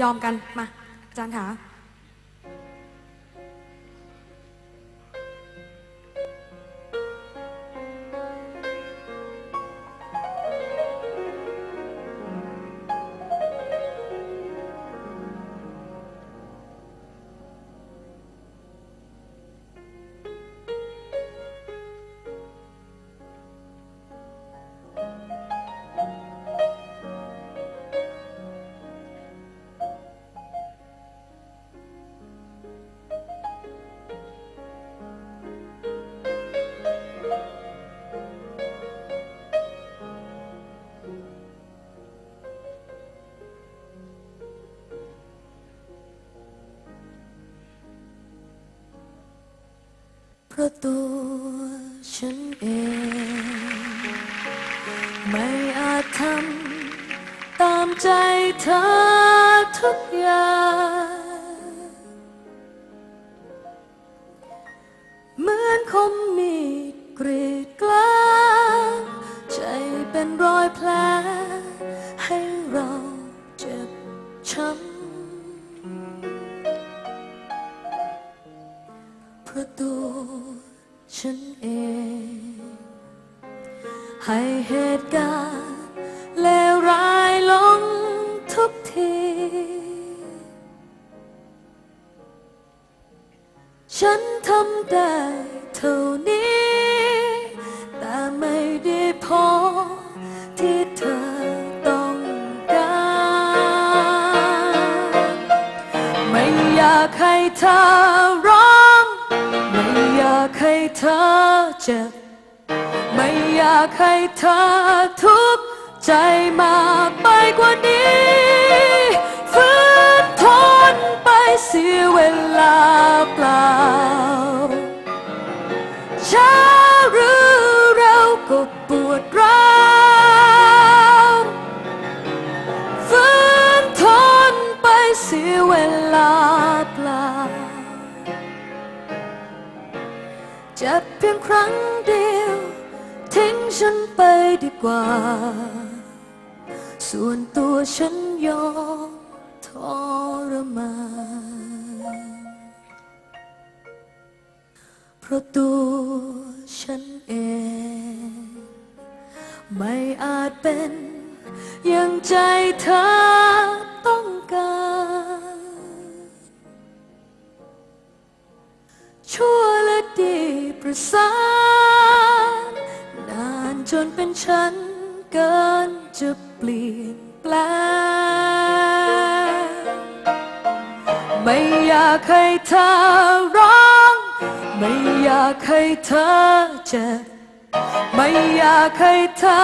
ยอมกัน มาอาจารย์ขา เพราะตัวฉันเอง ไม่อาจทำตามใจเธอทุกอย่าง เหมือนคมมีดกรีดกล้าใจเป็นรอยแผลให้เราเจ็บช้ำ ให้เหตุการณ์เลวร้ายลงทุกที ฉันทำได้เท่านี้ แต่ไม่ได้พอที่เธอต้องการ ไม่อยากให้เธอร้อง ไม่อยากให้เธอเจ็บ ไม่อยากให้เธอทุกข์ใจมากไปกว่านี้ฝืนทนไปเสียเวลาเปล่าช้าหรือเร็วก็ปวดร้าวฝืนทนไปเสียเวลาเปล่าเจ็บเพียงครั้งเดียว ทิ้งฉันไปดีกว่า ส่วนตัวฉันยอมทรมานเพราะตัวฉันเอง ไม่อาจเป็นอย่างใจเธอต้องการ ชั่วและดีประสานนา นจนเป็นฉันเกินจะเปลี่ยนแปลงไม่อยากให้เธอร้อง ไม่อยากให้เธอเจ็บ ไม่อยากให้เธอ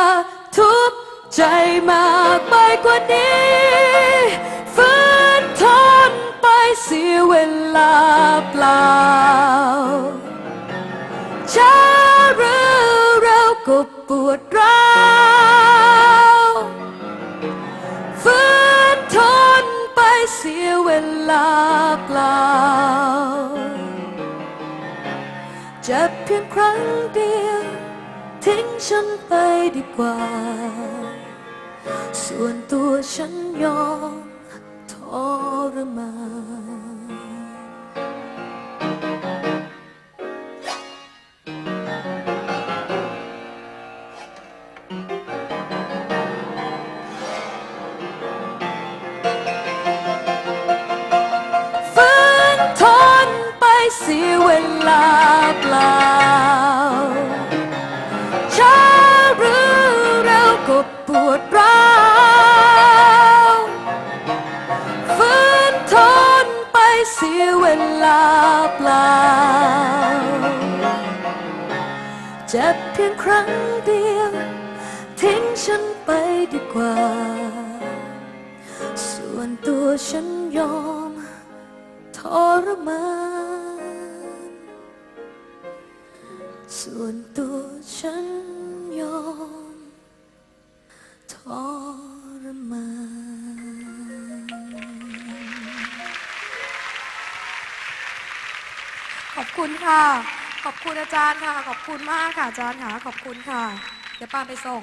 ทุกข์ใจมากไปกว่านี้ ก็ปวดร้าวฝืนทนไปเสียเวลาเปล่าเจ็บเพียงครั้งเดียว ทิ้งฉันไปดีกว่า ส่วนตัวฉันยอมทรมาน เสียเวลาเปล่าช้าหรือเร็วก็ปวดร้าวฝืนทนไปเสียเวลาเปล่าเจ็บเพียงครั้งเดียว ทิ้งฉันไปดีกว่า ส่วนตัวฉันยอม ทรมาน ส่วนตัวฉันยอมทรมานขอบคุณค่ะ ขอบคุณอาจารย์ค่ะ ขอบคุณมากค่ะอาจารย์ค่ะ ขอบคุณค่ะ เดี๋ยวป้าไปส่ง